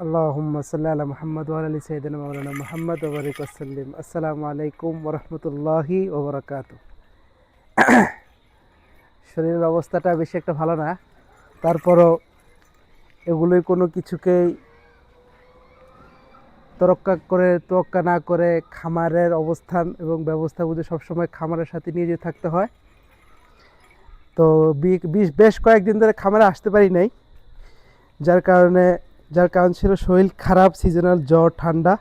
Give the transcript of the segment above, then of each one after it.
সাল্লি আলা মুহাম্মদ ওয়া আলি সাইয়্যিদিনা মাওলানা মুহাম্মদ ওয়া বারিক ওয়াসাল্লিম আসসালামু আলাইকুম রাহমাতুল্লাহি ওয়া বারাকাতুহু শরীরের অবস্থাটা বেশি একটা ভালো না, তারপরও এগুলোই কোনো কিছুকেই তরক্কা করে তোয়াক্কা না করে খামারের অবস্থান এবং ব্যবস্থা বুঝে সবসময় খামারের সাথে নিয়ে যেতে থাকতে হয়। তো বেশ কয়েকদিন ধরে খামারে আসতে পারি নাই, যার কারণে যার কারণ ছিল শরীর খারাপ সিজনাল জ্বর, ঠান্ডা।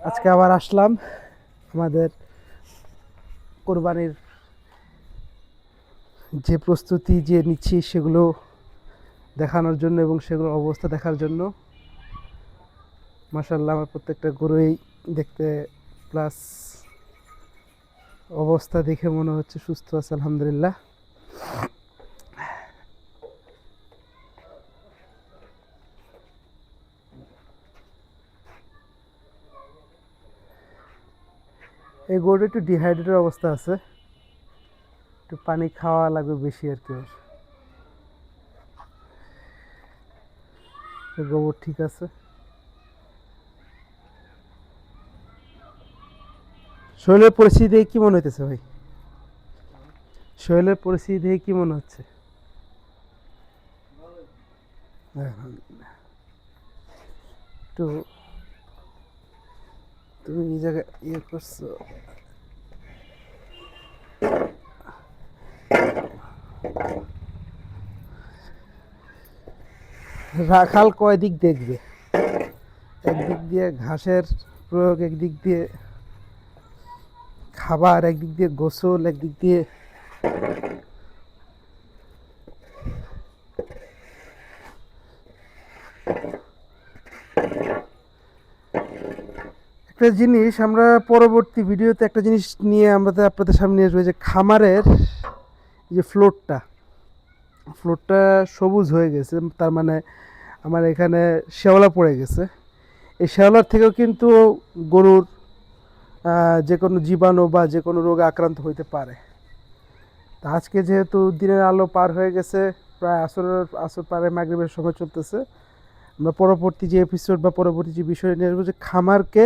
আজকে আবার আসলাম আমাদের কোরবানির যে প্রস্তুতি যে নিচ্ছি সেগুলো দেখানোর জন্য এবং সেগুলোর অবস্থা দেখার জন্য। মাসাল্লাহ আমার প্রত্যেকটা গরুই দেখতে প্লাস অবস্থা দেখে মনে হচ্ছে সুস্থ আছে, আলহামদুলিল্লাহ। এই গরুটা একটু ডিহাইড্রেটের অবস্থা আছে। একটু পানি খাওয়া লাগবে বেশি আর কি। গোবর ঠিক আছে। শরীরের পরিস্থিতি দেখে কি মনে হইতেছে ভাই? শরীরের পরিস্থিতি দেখে কি মনে হচ্ছে। একটু তুমি জায়গায় ইয়ে করছ। রাখাল কয় দিক দেখবে? একদিক দিয়ে ঘাসের প্রয়োগ, একদিক দিয়ে খাবার, একদিক দিয়ে গোসল, একদিক দিয়ে একটা জিনিস আমরা পরবর্তী ভিডিওতে একটা জিনিস নিয়ে আমাদের আপনাদের সামনে আসব যে খামারের যে ফ্লোরটা ফ্লোরটা সবুজ হয়ে গেছে, তার মানে আমার এখানে শ্যাওলা পড়ে গেছে। এই শ্যাওলার থেকেও কিন্তু গরুর যে কোনো জীবাণু বা যে কোনো রোগে আক্রান্ত হইতে পারে। তা আজকে যেহেতু দিনের আলো পার হয়ে গেছে, প্রায় আসরের আসর পারে মাগরিবের সময় চলতেছে, আমরা পরবর্তী যে এপিসোড বা পরবর্তী যে বিষয় নিয়ে আসব যে খামারকে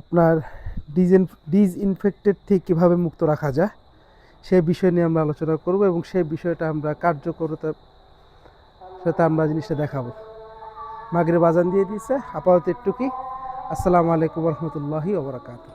আপনার ডিজেন ডিজইনফেক্টেড থেকে কীভাবে মুক্ত রাখা যায়, সে বিষয় নিয়ে আমরা আলোচনা করব এবং সেই বিষয়টা আমরা কার্যকরতা সাথে আমরা জিনিসটা দেখাবো। মাগরে বাজান দিয়ে দিয়েছে, আপাতত একটু কি আসসালামু আলাইকুম রহমতুল্লাহি ওবরাকাতুহ